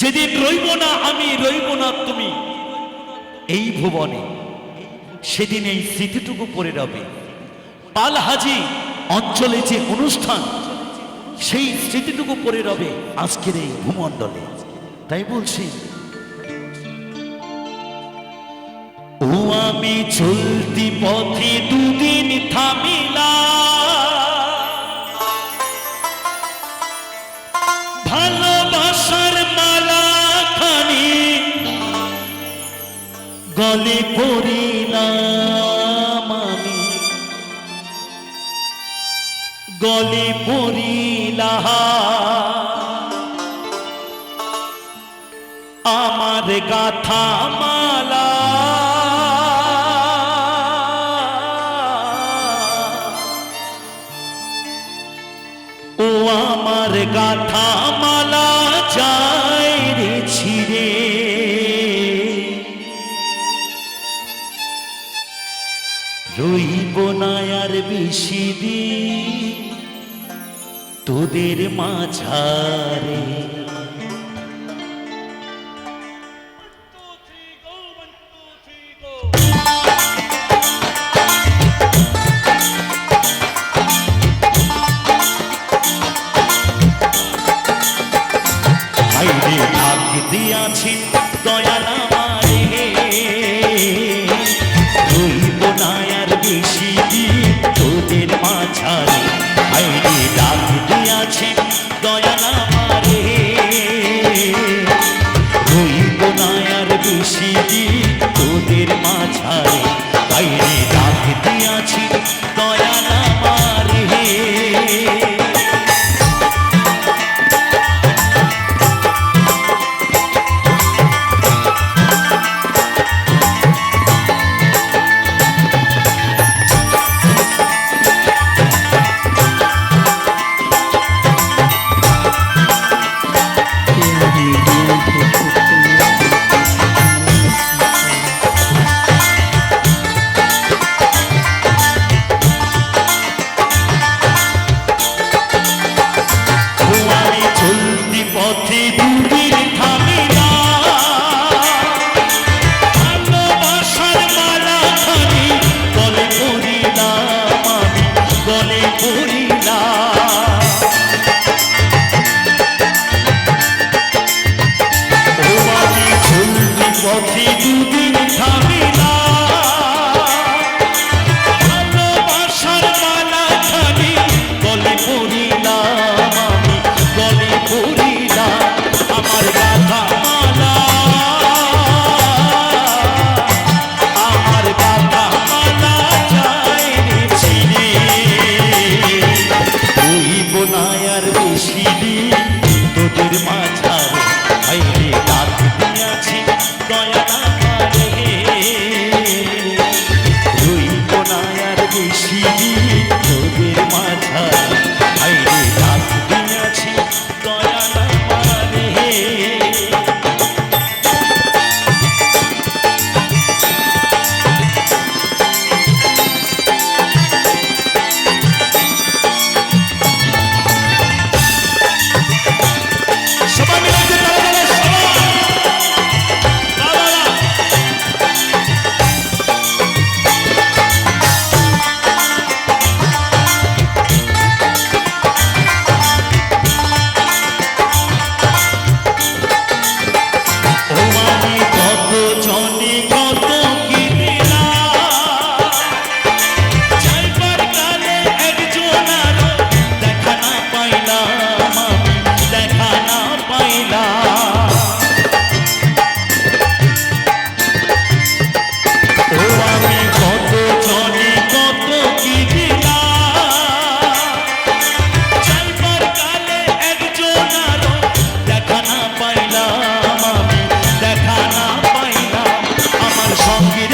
যেদিন রইব না আমি রইব না তুমি। এই ভুবনে, সেদিন এই স্মৃতিটুকু পড়ে রবে। পাল হাজি, অঞ্চলে যে অনুষ্ঠান, সেই স্মৃতিটুকু পড়ে রবে আজকের এই ভূমণ্ডলে। তাই বলছি, ও আমি চলতি পথে দুদিন থামিলা গলে পড়িলাম আমি। গলে পড়িলাম। আমার গাথা মালা। ও আমার গাথা বেশি দিন তোদের মাঝারে। দিয়াছি দয়াল আমারে। আমারে রইব না মাঝারে। আইরে ডাক দিয়াছি দয়াল আমারে আমি তোদের মাঝারে হাইরে ডাক দিয়াছি দয়া রইব না আর বেশি আমার